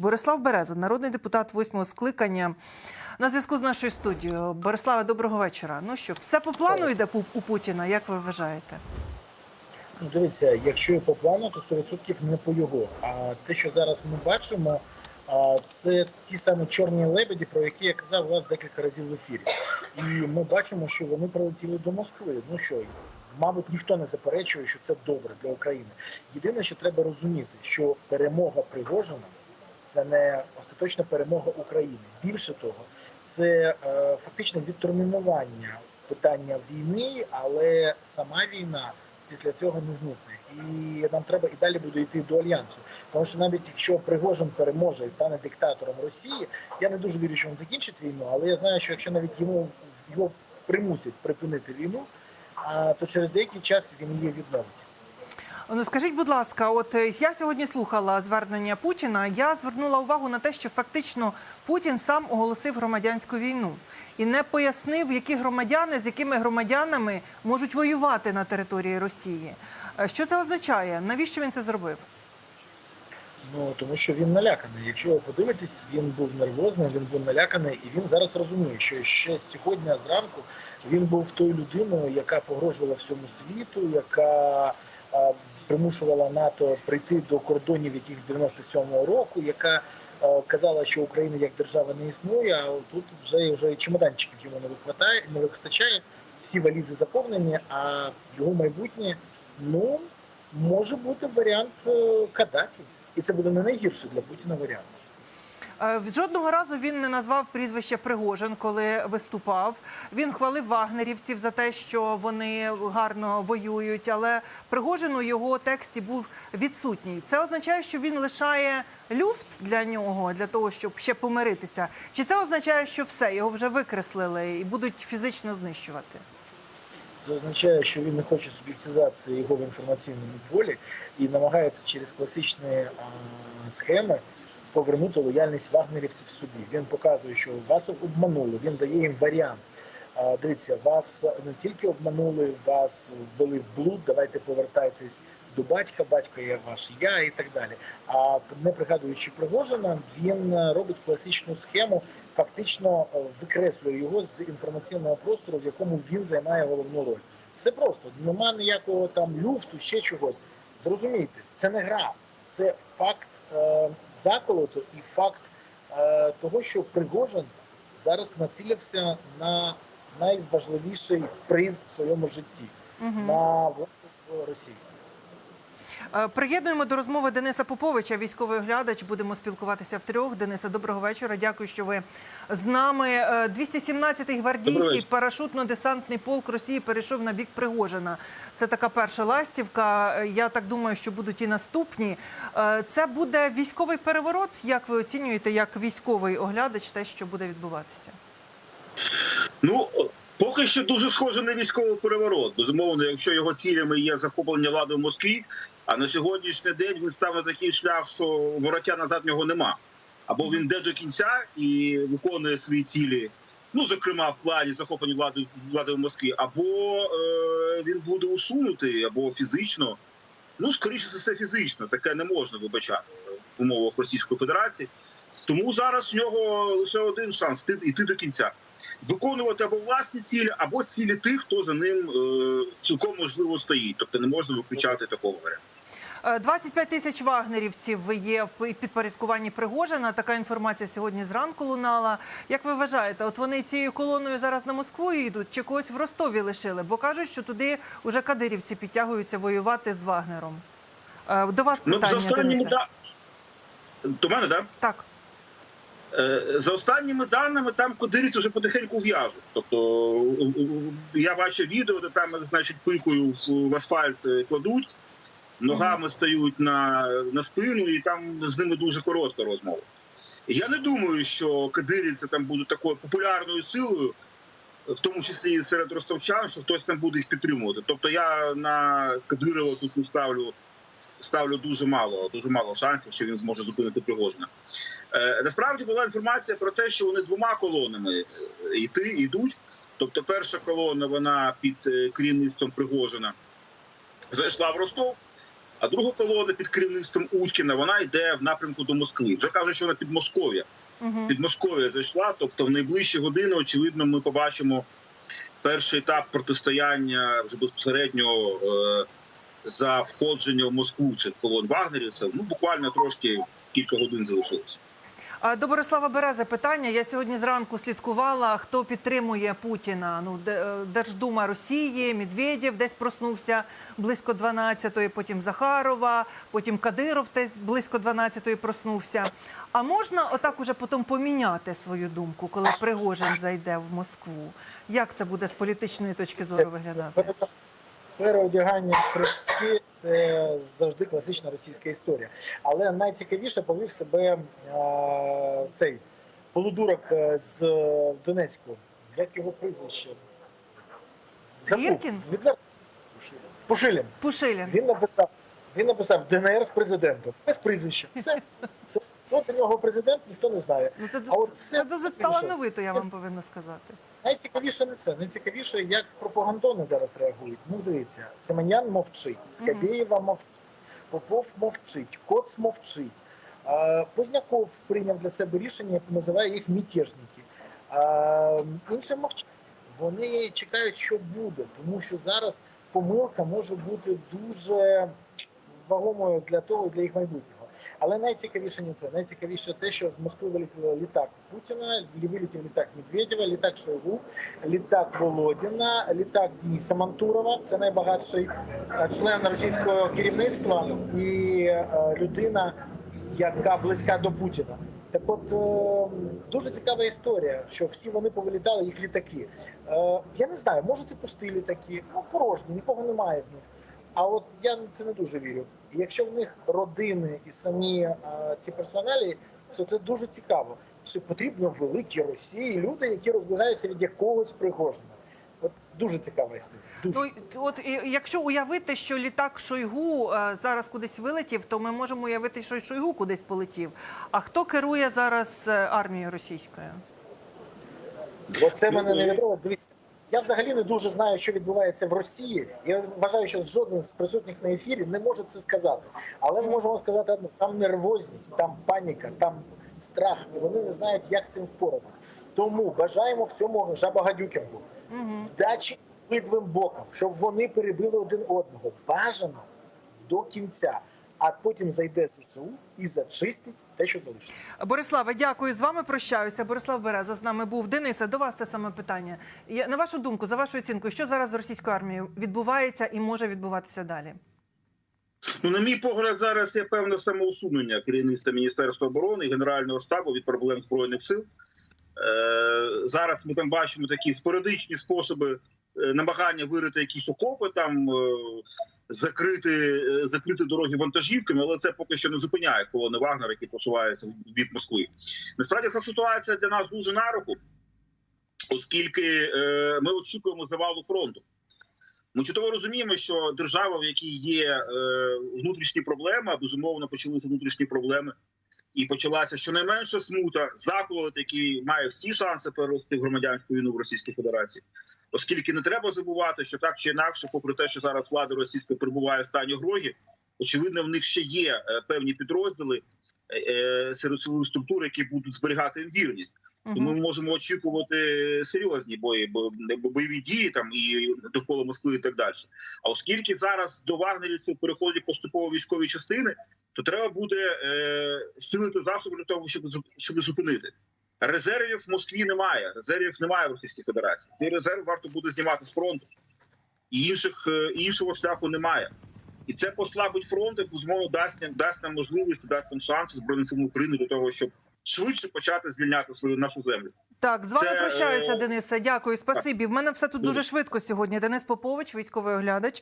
Борислав Береза, народний депутат восьмого скликання. На зв'язку з нашою студією. Бориславе, доброго вечора. Ну що, все по плану йде у Путіна, як ви вважаєте? Ну, дивіться, якщо і по плану, то 100% не по його. А те, що зараз ми бачимо, а, це ті самі чорні лебеді, про які я казав вас декілька разів в ефірі. І ми бачимо, що вони прилетіли до Москви. Ну що, мабуть, ніхто не заперечує, що це добре для України. Єдине, що треба розуміти, що перемога Пригожина це не остаточна перемога України. Більше того, це е, фактично відтермінування питання війни, але сама війна після цього не зникне. І нам треба і далі буде йти до альянсу. Тому що навіть якщо Пригожин переможе і стане диктатором Росії, я не дуже вірю, що він закінчить війну, але я знаю, що якщо навіть йому його примусять припинити війну, то через деякий час він її відновить. Ну скажіть, будь ласка, от е, я сьогодні слухала звернення Путіна. Я звернула увагу на те, що фактично Путін сам оголосив громадянську війну і не пояснив, які громадяни з якими громадянами можуть воювати на території Росії. Е, Що це означає? Навіщо він це зробив? Ну тому що він наляканий. Якщо ви подивитесь, він був нервозним, він був наляканий, і він зараз розуміє, що ще сьогодні зранку він був тою людиною, яка погрожувала всьому світу, яка примушувала НАТО прийти до кордонів яких з 97-го року, яка казала, що України як держава не існує. А тут вже вже чемоданчиків йому не вистачає, не вистачає. Всі валізи заповнені, а його майбутнє ну може бути варіант е, Каддафі. І це буде не найгірший для Путіна варіант. Е, Жодного разу він не назвав прізвище Пригожин, коли виступав. Він хвалив вагнерівців за те, що вони гарно воюють, але Пригожин у його тексті був відсутній. Це означає, що він лишає люфт для нього для того, щоб ще помиритися. Чи це означає, що все його вже викреслили і будуть фізично знищувати? Це означає, що він не хоче суб'єктизації його в інформаційному полі і намагається через класичні схеми повернути лояльність вагнерівців собі. Він показує, що вас обманули, він дає їм варіант. Дивіться, вас не тільки обманули, вас ввели в блуд. Давайте повертайтесь до батька, батько є ваш я і так далі. А не пригадуючи Пригожина, він робить класичну схему, фактично е, викреслює його з інформаційного простору, в якому він займає головну роль. Все просто нема ніякого там люфту, ще чогось. Зрозумійте, це не гра, це факт е, заколоту і факт е, того, що Пригожин зараз націлився на найважливіший приз в своєму житті Угу. на владу в Росії. Е, Приєднуємо до розмови Дениса Поповича, військовий оглядач. Будемо спілкуватися втрьох. Дениса, доброго вечора. Дякую, що ви з нами. Е, 217-й гвардійський парашутно-десантний полк Росії перейшов на бік Пригожина. Це така перша ластівка. Е, Я так думаю, що будуть і наступні. Е, Це буде військовий переворот. Як ви оцінюєте, як військовий оглядач, те, що буде відбуватися? Ну поки що дуже схоже на військовий переворот. Безумовно, якщо його цілями є захоплення влади в Москві, а на сьогоднішній день він став на такий шлях, що вороття назад нього нема. Або він йде до кінця і виконує свої цілі. Ну, зокрема, в плані захоплення влади влади в Москві, або е, він буде усунутий, або фізично. Ну, скоріше за все, фізично. Таке не можна вибачати в умовах Російської Федерації. Тому зараз в нього лише один шанс йти до кінця. Виконувати або власні цілі, або цілі тих, хто за ним е, цілком можливо стоїть. Тобто не можна виключати такого варіанту. Е, 25 тисяч вагнерівців є в підпорядкуванні Пригожина. Така інформація сьогодні зранку лунала. Як ви вважаєте, от вони цією колоною зараз на Москву йдуть чи когось в Ростові лишили? Бо кажуть, що туди уже кадирівці підтягуються воювати з Вагнером. Е, До вас Ну, за питання, останніми Денисе. да... До мене, так? Так. Е, За останніми даними, там кодиріці вже потихеньку в'яжуть. Тобто я бачив відео, де там, значить, пикою в асфальт е, кладуть, ногами стають на, на спину, і там з ними дуже коротка розмова. Я не думаю, що кадирівці там будуть такою популярною силою, в тому числі і серед ростовчан, що хтось там буде їх підтримувати. Тобто я на Кадирова тут не ставлю. Ставлю дуже мало, дуже мало шансів, що він зможе зупинити Пригожина. Е, насправді була інформація про те, що вони двома колонами е, йти йдуть. Тобто, перша колона вона під е, керівництвом Пригожина зайшла в Ростов, А друга колона під керівництвом Уткіна вона йде в напрямку до Москви. Вже кажуть, що вона під Москов'я. Угу. Під Москов'я зайшла. Тобто, в найближчі години, очевидно, ми побачимо перший етап протистояння вже безпосередньо е, за входження в Москву цих колон вагнерівців. Ну буквально трошки кілька годин залишилося. До Борислава Берези питання. Я сьогодні зранку слідкувала, хто підтримує Путіна. Ну, Де- е, Держдума Росії, Медведєв десь проснувся близько 12-ї, потім Захарова, потім Кадиров десь близько 12-ї проснувся. А можна отак уже потім поміняти свою думку, коли Пригожин зайде в Москву? Як це буде з політичної точки зору виглядати? Переодягання в це завжди класична російська історія. Але найцікавіше повів себе е, цей полудурок е, з Донецьку. Як його прізвище? Гіркін? Відверто. Пушилін. Пушилін. Він написав, він написав ДНР з президентом. Без прізвища. Все. Все. Ну, для нього президент ніхто не знає. Ну це, А от все це дуже талановито, я вам повинна сказати. Найцікавіше не це. Найцікавіше, як пропагандони зараз реагують. Ну, дивіться, Семенян мовчить, Скабєєва мовчить, Попов мовчить, Коц мовчить. А, Позняков прийняв для себе рішення, називає їх мятежники. А, інші мовчать. Вони чекають, що буде, тому що зараз помилка може бути дуже вагомою для того, для їх майбутнього. Але найцікавіше не це. Найцікавіше те, що з Москви вилетів літак Путіна, вилетів літак Медведєва, літак Шойгу, літак Володіна, літак Дениса Мантурова. Це найбагатший е, член російського керівництва і е, людина, яка близька до Путіна. Так от е, дуже цікава історія, що всі вони повилітали їх літаки. Я не знаю, може це пусті літаки, ну порожні, нікого немає в них. А от я це не дуже вірю. Якщо в них родини і самі а, ці персоналі, то це дуже цікаво. Чи потрібно в великій Росії люди, які розбігаються від якогось пригожного? От дуже цікава історія. Дуже. Ну, от якщо уявити, що літак Шойгу е, зараз кудись вилетів, то ми можемо уявити, що Шойгу кудись полетів. А хто керує зараз е, армією російською? Оце мене не відомо. Дивіться, я взагалі не дуже знаю, що відбувається в Росії. Я вважаю, що жоден з присутніх на ефірі не може це сказати. Але ми можемо сказати одне: там нервозність, там паніка, там страх, і вони не знають, як з цим впоратися. Тому бажаємо в цьому жабагадюкінгу вдачі обидвим бокам, щоб вони перебили один одного. Бажано до кінця. А потім зайде ЗСУ і зачистить те, що залишиться. Бориславе, дякую. З вами прощаюся. Борислав Береза з нами був. Денисе, до вас те саме питання. Я- На вашу думку, за вашою оцінкою, що зараз з російською армією відбувається і може відбуватися далі? Ну, на мій погляд, зараз є певне самоусунення керівництва Міністерства оборони і Генерального штабу від проблем збройних сил. Е, зараз ми там бачимо такі спорадичні способи намагання вирити якісь окопи, там е, закрити, е, закрити дороги вантажівками, але це поки що не зупиняє колони Вагнера, які просуваються в бік Москви. Насправді ця ситуація для нас дуже на руку, оскільки е, ми очікуємо завалу фронту. Ми чудово розуміємо, що держава, в якій є е, внутрішні проблеми, а безумовно почалися внутрішні проблеми, і почалася щонайменше смута, заколот, який має всі шанси перерости в громадянську війну в Російській Федерації, оскільки не треба забувати, що так чи інакше, попри те, що зараз влада російська перебуває в стані грогі, очевидно, в них ще є е, певні підрозділи силових структур, які будуть зберігати вірність. Тому ми можемо очікувати серйозні бої, бо- бо- бойові дії там і довкола Москви, і так далі. А оскільки зараз до вагнерівців переходять поступово військові частини, то треба буде е, силити засоби для того, щоб щоб зупинити. Резервів в Москві немає. Резервів немає в Російській Федерації. Цей резерв варто буде знімати з фронту, і інших е, іншого шляху немає. І це послабить фронт, і безумовно дасть нам дасть нам можливість, дасть нам шанс збройним силам України до того, щоб швидше почати звільняти свою нашу землю. Так, з вами Це, прощаюся, е, Денисе. Дякую, спасибі. В мене все тут дуже швидко сьогодні. Денис Попович, військовий оглядач.